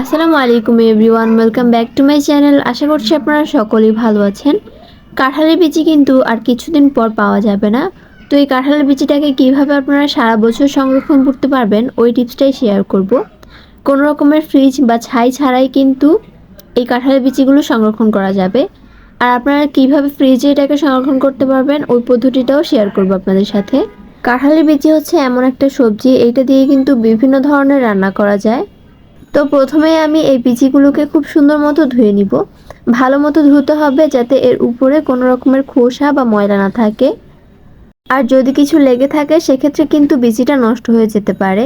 আসসালামু আলাইকুম everyone, welcome back to my channel. আশা করছি আপনারা সকলেই ভালো আছেন। কাঁঠালের বিচি কিন্তু আর কিছুদিন পর পাওয়া যাবে না। তো এই কাঁঠালের বিচিটাকে কীভাবে আপনারা সারা বছর সংরক্ষণ করতে পারবেন, ওই টিপসটাই শেয়ার করব। কোনো রকমের ফ্রিজ বা ছাই ছাড়াই কিন্তু এই কাঁঠালের বিচিগুলো সংরক্ষণ করা যাবে। আর আপনারা কীভাবে ফ্রিজে এটাকে সংরক্ষণ করতে পারবেন, ওই পদ্ধতিটাও শেয়ার করব আপনাদের সাথে। কাঁঠালের বিচি হচ্ছে এমন একটা সবজি, এইটা দিয়ে কিন্তু বিভিন্ন ধরনের রান্না করা যায়। তো প্রথমে আমি এই বিচিগুলোকে খুব সুন্দর মতো ধুয়ে নিব। ভালো মতো ধুতে হবে যাতে এর উপরে কোনো রকমের খোসা বা ময়লা না থাকে। আর যদি কিছু লেগে থাকে, সেক্ষেত্রে কিন্তু বিচিটা নষ্ট হয়ে যেতে পারে।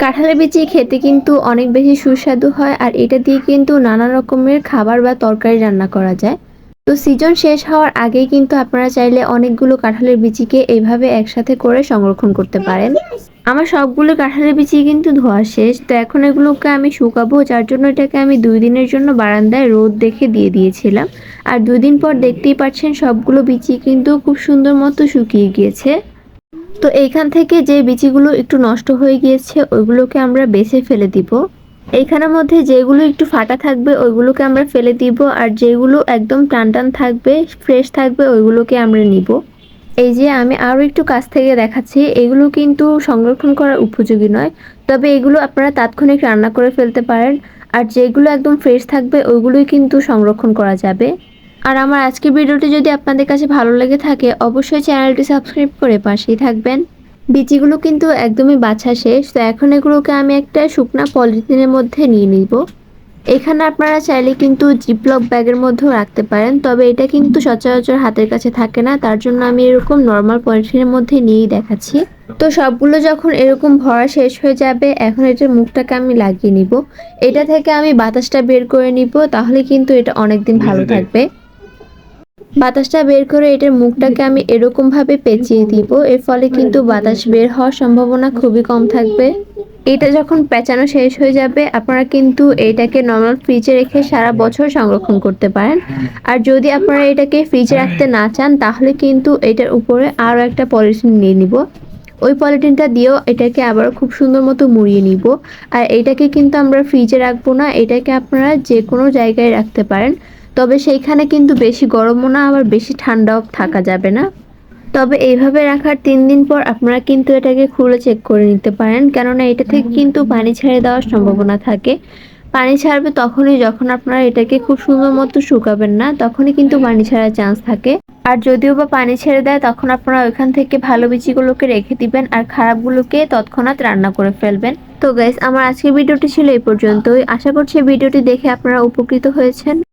কাঁঠালের বিচি খেতে কিন্তু অনেক বেশি সুস্বাদু হয়, আর এটা দিয়ে কিন্তু নানা রকমের খাবার বা তরকারি রান্না করা যায়। তো সিজন শেষ হওয়ার আগেই কিন্তু আপনারা চাইলে অনেকগুলো কাঁঠালের বিচিকে এইভাবে একসাথে করে সংরক্ষণ করতে পারেন। আমার সবগুলো কাঁঠালের বিচি কিন্তু ধোয়া শেষ। তো এখন এগুলোকে আমি শুকাবো, যার জন্য এটাকে আমি দুই দিনের জন্য বারান্দায় রোদ দেখে দিয়ে দিয়েছিলাম। আর দুই দিন পর দেখতেই পাচ্ছেন সবগুলো বিচি কিন্তু খুব সুন্দর মতো শুকিয়ে গিয়েছে। তো এইখান থেকে যে বিচিগুলো একটু নষ্ট হয়ে গিয়েছে ওইগুলোকে আমরা বেছে ফেলে দিব। এইখানের মধ্যে যেগুলো একটু ফাটা থাকবে, ওইগুলোকে আমরা ফেলে দিব। আর যেগুলো একদম টান টান থাকবে ফ্রেশ থাকবে, ওইগুলোকে আমরা নিব। এই যে আমি আরও একটু কাছ থেকে দেখাচ্ছি, এগুলো কিন্তু সংরক্ষণ করার উপযোগী নয়। তবে এগুলো আপনারা তাৎক্ষণিক রান্না করে ফেলতে পারেন। আর যেগুলো একদম ফ্রেশ থাকবে, ওইগুলোই কিন্তু সংরক্ষণ করা যাবে। আর আমার আজকের ভিডিওটি যদি আপনাদের কাছে ভালো লেগে থাকে, অবশ্যই চ্যানেলটি সাবস্ক্রাইব করে পাশেই থাকবেন। বিচিগুলো কিন্তু একদমই বাছা শেষ তো এখন এগুলোকে আমি একটা শুকনা পলিথিনের মধ্যে নিয়ে নিব। এখানে আপনারা চাইলে কিন্তু জিপলক ব্যাগের মধ্যেও রাখতে পারেন তবে এটা কিন্তু সচরাচর হাতের কাছে থাকে না তার জন্য আমি এরকম নর্মাল পলিথিনের মধ্যে নিয়েই দেখাচ্ছি। তো সবগুলো যখন এরকম ভরা শেষ হয়ে যাবে এখন এটার মুখটাকে আমি লাগিয়ে নিব। এটা থেকে আমি বাতাসটা বের করে নিব তাহলে কিন্তু এটা অনেকদিন ভালো থাকবে। বাতাসটা বের করে এটার মুখটাকে আমি এরকম ভাবে পেঁচিয়ে দিব। এর ফলে কিন্তু বাতাস বের হওয়ার সম্ভাবনা খুবই কম থাকবে। এটা যখন পেঁচানো শেষ হয়ে যাবে, আপনারা কিন্তু এটাকে নর্মাল ফ্রিজে রেখে সারা বছর সংরক্ষণ করতে পারেন। আর যদি আপনারা এটাকে ফ্রিজে রাখতে না চান, তাহলে কিন্তু এটার উপরে আরও একটা পলিথিন নিয়ে নিব। ওই পলিথিনটা দিয়েও এটাকে আবার খুব সুন্দর মতো মুড়িয়ে নিব। আর এটাকে কিন্তু আমরা ফ্রিজে রাখব না, এটাকে আপনারা যে কোনো জায়গায় রাখতে পারেন। তবে সেইখানে কিন্তু বেশি গরমও না আবার বেশি ঠান্ডাও থাকা যাবে না। তবে এইভাবে রাখার তিন দিন পর আপনারা কিন্তু এটাকে খুলে চেক করে নিতে পারেন কেননা এটা থেকে কিন্তু পানি ছেড়ে দেওয়ার সম্ভাবনা থাকে। পানি ছাড়বে তখনই যখন আপনারা এটাকে খুব সুন্দর মতো শুকাবেন না তখনই কিন্তু পানি ছাড়ার চান্স থাকে। আর যদিও বা পানি ছেড়ে দেয় তখন আপনারা ওইখান থেকে ভালো বিচিগুলোকে রেখে দিবেন আর খারাপগুলোকে তৎক্ষণাৎ রান্না করে ফেলবেন। তো গাইস আমার আজকের ভিডিওটি ছিল এই পর্যন্তই। আশা করছি ভিডিওটি দেখে আপনারা উপকৃত হয়েছেন।